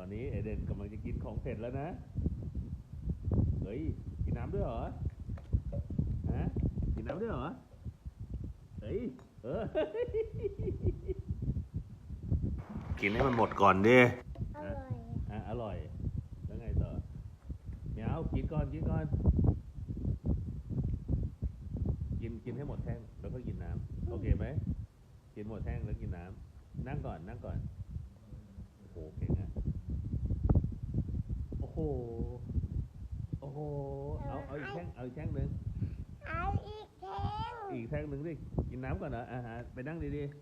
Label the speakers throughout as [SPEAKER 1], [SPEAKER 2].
[SPEAKER 1] อนนี้เอเดนกำลังจะกินของเผ็ดแล้วนะ เฮ้ย กินน้ำด้วยเหรอ ฮะ กินน้ำด้วยเหรอ เฮ้ย เออ กินให้มันหมดก่อนดิ
[SPEAKER 2] อร่อย
[SPEAKER 1] อะอร่อย แล้วไงต่อเหมียวกินก่อน กินก่อน กิน กินให้หมดแท่ง แล้วก็กินน้ำ โอเคไหม กินหมดแท่งแล้วกินน้ำ นั่งก่อน นั่งก่อน โอ้โหเก่งอะโอ้โห โอ้โห เอา เอาอีกแท่ง เอาอีกแท่งหนึ่ง
[SPEAKER 2] เอาอีกแทง
[SPEAKER 1] อีกแท่งหนึ่งดิ กินน้ำก่อนเหรออาหารไปนั่งดีๆ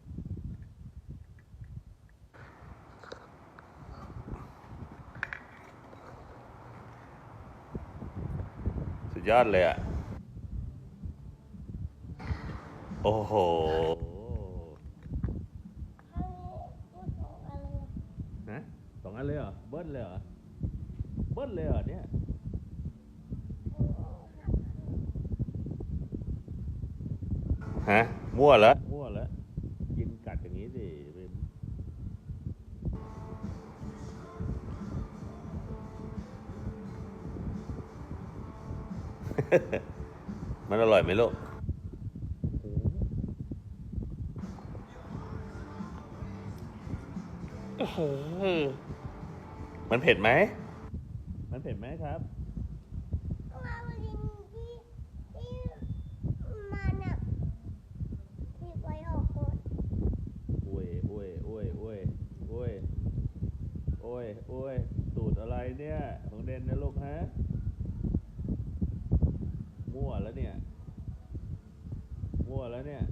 [SPEAKER 1] สุดยอดเลยอะ โอ้โห
[SPEAKER 2] ข้างนี้พูดของอะไร
[SPEAKER 1] นะสองอันเลยเหรอ เบิ้ลเลยเหรอเบิ้ลเลยเหรอเนี่ยฮะมั่วแล้วมั่วแล้วกินกัดอย่างนี้สิเป็นมันอร่อยไหมลูกโอ้โหมันเผ็ดไหม มันเผ็ดไหมครับ
[SPEAKER 2] ว่าวันนี้ที่ที่มันอะที่ไปออกกฎ
[SPEAKER 1] โอ้ยโอ้ยโอ้ยโอ้ยโอ้ยโอ้ยโอ้ยสูตรอะไรเนี่ย ของเด่นนะลูกฮะ มั่วแล้วเนี่ย มั่วแล้วเนี่ย